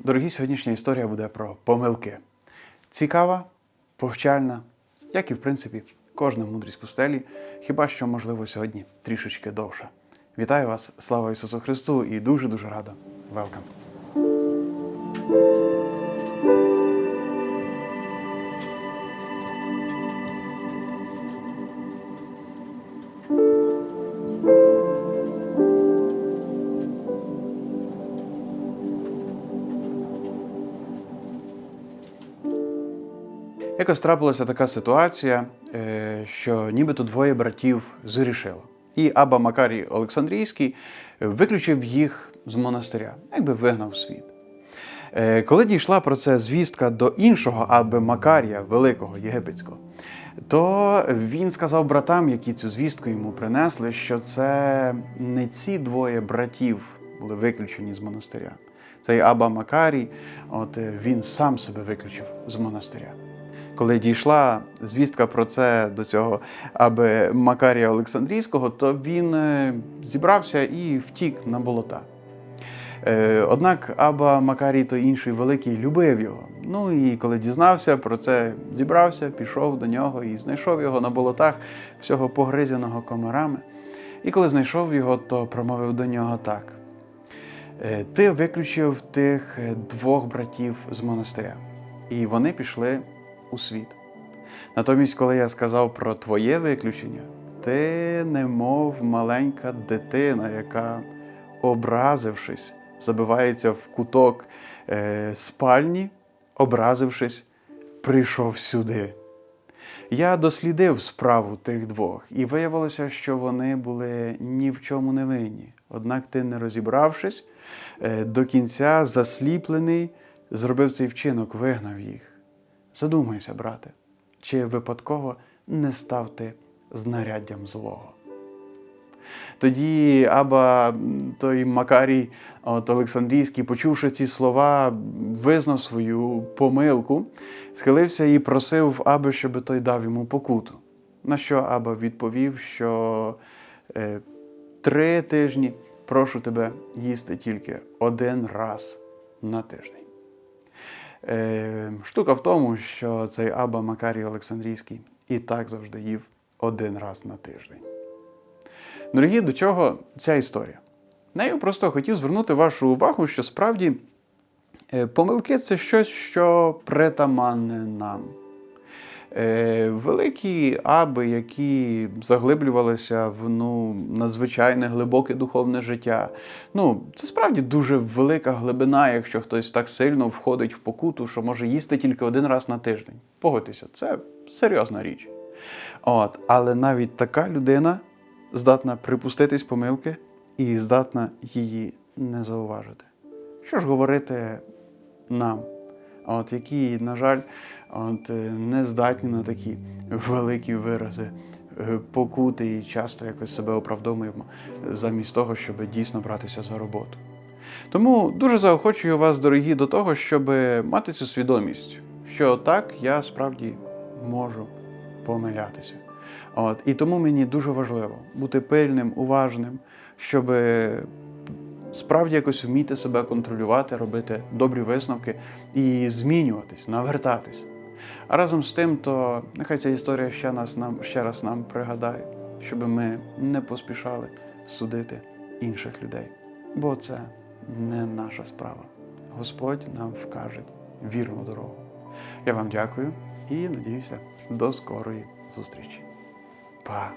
Дорогі, сьогоднішня історія буде про помилки. Цікава, повчальна, як і в принципі кожна мудрість пустелі, хіба що, можливо, сьогодні трішечки довша. Вітаю вас, слава Ісусу Христу, і дуже-дуже рада. Велкам! Якось трапилася така ситуація, е, що нібито двоє братів згрішило. І Аба Макарій Олександрійський виключив їх з монастиря, якби вигнав світ. Е, Коли дійшла про це звістка до іншого Аби Макарія, великого єгипетського, то він сказав братам, які цю звістку йому принесли, що це не ці двоє братів були виключені з монастиря. Цей Аба Макарій, от е, він сам себе виключив з монастиря. Коли дійшла звістка про це до цього аби Макарія Олександрійського, то він е, зібрався і втік на болота. Е, Однак Аба Макарій той інший великий любив його. Ну і коли дізнався про це, зібрався, пішов до нього і знайшов його на болотах, всього погризяного комарами. І коли знайшов його, то промовив до нього так: «Е, Ти виключив тих двох братів з монастиря, і вони пішли у світ. Натомість, коли я сказав про твоє виключення, ти немов маленька дитина, яка, образившись, забивається в куток е, спальні, образившись, прийшов сюди. Я дослідив справу тих двох, і виявилося, що вони були ні в чому не винні. Однак ти, не розібравшись, е, до кінця засліплений, зробив цей вчинок, вигнав їх. Задумайся, брате, чи випадково не став ти знаряддям злого. Тоді Аба той Макарій от Олександрійський, почувши ці слова, визнав свою помилку, схилився і просив Аби, щоб той дав йому покуту. На що Аба відповів, що е, три тижні прошу тебе їсти тільки один раз на тиждень. Е, штука в тому, що цей Аба Макарій Олександрійський і так завжди їв один раз на тиждень. Дорогі, до чого ця історія? Нею просто хотів звернути вашу увагу, що справді е, помилки це щось, що притаманне нам. Е, Великі аби, які заглиблювалися в ну, надзвичайне глибоке духовне життя. Ну, це справді дуже велика глибина, якщо хтось так сильно входить в покуту, що може їсти тільки один раз на тиждень. Погодьтеся, це серйозна річ. От, але навіть така людина здатна припуститись помилки і здатна її не зауважити. Що ж говорити нам, от, які, на жаль, от, е, не здатні на такі великі вирази е, покути і часто якось себе оправдовуємо замість того, щоб дійсно братися за роботу. Тому дуже заохочую вас, дорогі, до того, щоб мати цю свідомість, що так, я справді можу помилятися. От, і тому мені дуже важливо бути пильним, уважним, щоб справді якось вміти себе контролювати, робити добрі висновки і змінюватись, навертатись. А разом з тим, то нехай ця історія ще, нас, нам, ще раз нам пригадає, щоб ми не поспішали судити інших людей, бо це не наша справа. Господь нам вкаже вірну дорогу. Я вам дякую і надіюся до скорої зустрічі. Па!